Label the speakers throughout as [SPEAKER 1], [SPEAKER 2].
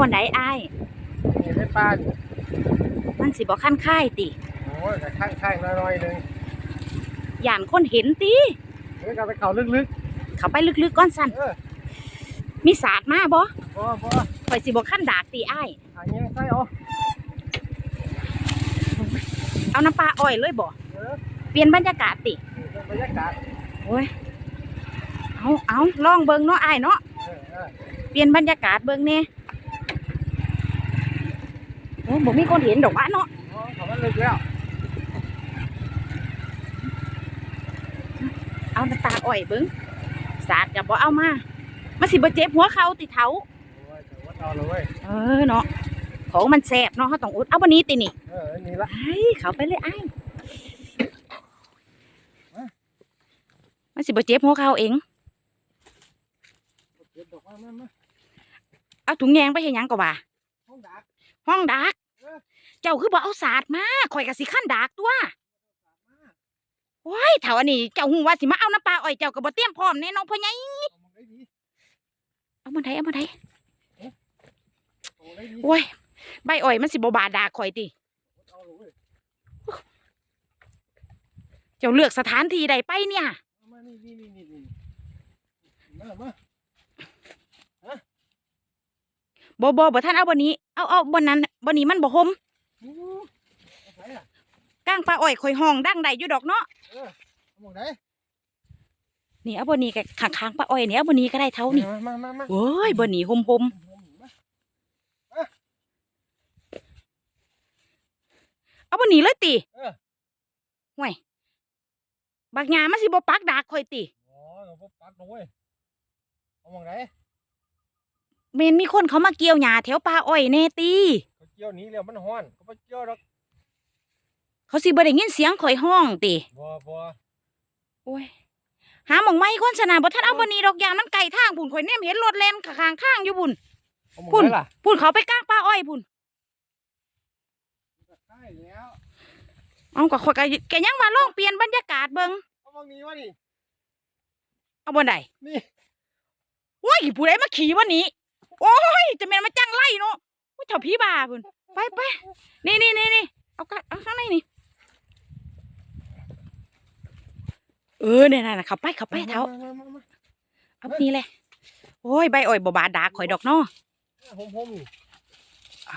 [SPEAKER 1] บอนไดอ้าย
[SPEAKER 2] นี่ได้ปลานี่
[SPEAKER 1] มันสิบ่คันค่ายติ
[SPEAKER 2] โอ้ยแต่ข้างข้างๆน้อยๆหนึง
[SPEAKER 1] ย่านคนเห็นติ
[SPEAKER 2] เฮ้ยก็ไปเขาลึก
[SPEAKER 1] เขาไปลึกๆก่อนสั่น
[SPEAKER 2] ๆ เออ
[SPEAKER 1] มีศาสตร์มาบ่
[SPEAKER 2] พอพอ
[SPEAKER 1] ข่อยสิบ่คันดากติอ้าย
[SPEAKER 2] หาเงี้ยใส่เอา
[SPEAKER 1] เอาน้ำปลาอ้อยเลยบ่
[SPEAKER 2] เออ
[SPEAKER 1] เปลี่ยนบรรยากาศติ
[SPEAKER 2] นี่เป็นบรรยากาศ
[SPEAKER 1] โอ้ยเอาเอาลองเบิ่งเนาะอ้ายเนาะ
[SPEAKER 2] เออเออ
[SPEAKER 1] เปลี่ยนบรรยากาศเบิ่งแหน่ โอ้บ่มีคนเห็นดอกว่าเนาะ
[SPEAKER 2] อ๋อเขามันลึกแล้ว
[SPEAKER 1] เอาน้ำตาอ้อยเบิ่งศาสตร์ก็บ่เอามามันสิบ่เจ็บหัวเข่าติเท้า
[SPEAKER 2] โอ้ยแต่ว่าเอาเลยเว้ย
[SPEAKER 1] เออเนาะของมันแสบเนาะเขาต้องอุดเอาวันนี้ตินี่
[SPEAKER 2] เออนี่ละ
[SPEAKER 1] ไอ้เขาไปเลยไอ้มันสิบ่เจ็บหัวเขาเอง
[SPEAKER 2] เก็บดอกมามามา
[SPEAKER 1] เอาถุงแยงไปเฮ็ดหยังก็ว่า
[SPEAKER 2] ห้องดัก
[SPEAKER 1] ห้องดัก
[SPEAKER 2] เออ
[SPEAKER 1] เจ้าคือบ่เอาศาสตร์มาข่อยก็สิขั้นดักตัวโอ้ยเถ้าอันนี้เจ้าฮู้ว่าสิมาเอาน้ำปลาอ้อยเจ้าก็บ่เตรียมพร้อมแน่น้องพ่อใหญ่
[SPEAKER 2] เอามึงได้ดี
[SPEAKER 1] เอามาได้เอามาได้
[SPEAKER 2] เอามึงได้ดี
[SPEAKER 1] โอ้ยใบอ้อยมันสิบ่บาดดากข่อยติ
[SPEAKER 2] เอาเลยเว้ย
[SPEAKER 1] เจ้าเลือกสถานที่ใดไปเนี่ย
[SPEAKER 2] เอามานี่นี่นี่นี่นี่มามา
[SPEAKER 1] บ่บ่บ่ท่านเอาบ่นี้ เอาเอาบ่นั้นบ่นี้มันบ่ห่ม
[SPEAKER 2] อู้เอาไปอะ
[SPEAKER 1] ก้างปลาอ้อยข่อยห้องดังได้อยู่ดอกเนาะ
[SPEAKER 2] เอามึงได้
[SPEAKER 1] นี่เอาบ่นี้ก็ข้างๆปลาอ้อยนี่เอาบ่นี้ก็ได้เท่านี่
[SPEAKER 2] มามามามา
[SPEAKER 1] โอ้ยบ่นี้ห่มห่มเอาบ่หนีเลยติ
[SPEAKER 2] เออ
[SPEAKER 1] ห่วยบักหยามันสิบ่ปักดากข่อยติ
[SPEAKER 2] อ๋อเราพบปักนะเว้ยเอามึงได้
[SPEAKER 1] เมนมีคนเขามาเกี่ยวหญ้าแถวป่าอ้อยแน่ติ
[SPEAKER 2] เขาเกี่ยวหนี้แล้วมันฮ้อนเขาไปเกี่ยวดอก
[SPEAKER 1] เขาสิบ่ได้ยินเสียงข่อยห้องติ
[SPEAKER 2] บัวบัว
[SPEAKER 1] โอ้ยหาหม่องไม้คนสนาบ่ทันเอาบ่หนีดอกยางมันไกลทางพุ่นข่อยแนมเห็นรถแล่นข้างๆทางอยู่พุ่น
[SPEAKER 2] เอามึง
[SPEAKER 1] พุ่น
[SPEAKER 2] ได้ล่ะ
[SPEAKER 1] พุ่นเขาไปกลางป่าอ้อยพุ่น
[SPEAKER 2] ได้แล้ว
[SPEAKER 1] เอาก็ข่อยก็แกยังมาลองเปลี่ยนบรรยากาศเบิ่ง
[SPEAKER 2] เอามึงนี้วะนี่
[SPEAKER 1] เอาบ่ได้
[SPEAKER 2] นี่
[SPEAKER 1] โอ้ยผู้ใดมาขี่วะนี้ โอ้ยจะแม่นมาจังไล่เนาะโอ้ยเจ้าผีบ้าพุ่นไปไปนี่นี่นี่นี่เอากะเอาข้างในนี่เออเนี่ยน่ะขับไปขับไปเท้า
[SPEAKER 2] มามามามา
[SPEAKER 1] เอานี่เลยโอ้ยใบอ่อยบบาดาข่อยดอกเนาะ
[SPEAKER 2] ผมผมนี่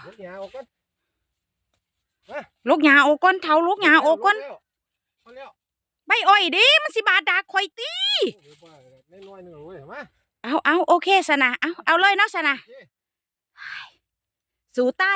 [SPEAKER 2] เดี๋ยวเนี่ยเอาก่อน
[SPEAKER 1] ลูกหยาโอก้อนเท้าลูกหยาโอก้อน
[SPEAKER 2] เอาแล้ว
[SPEAKER 1] ใบอ่อยดิมันสิบาดาข่อยตี
[SPEAKER 2] โอ้ยบ้าเลยน้อยๆหนึ่งเว้ยมา
[SPEAKER 1] เอาเอาโอเคสนะเอาเอาเลยเนาะสนะสู่ใต้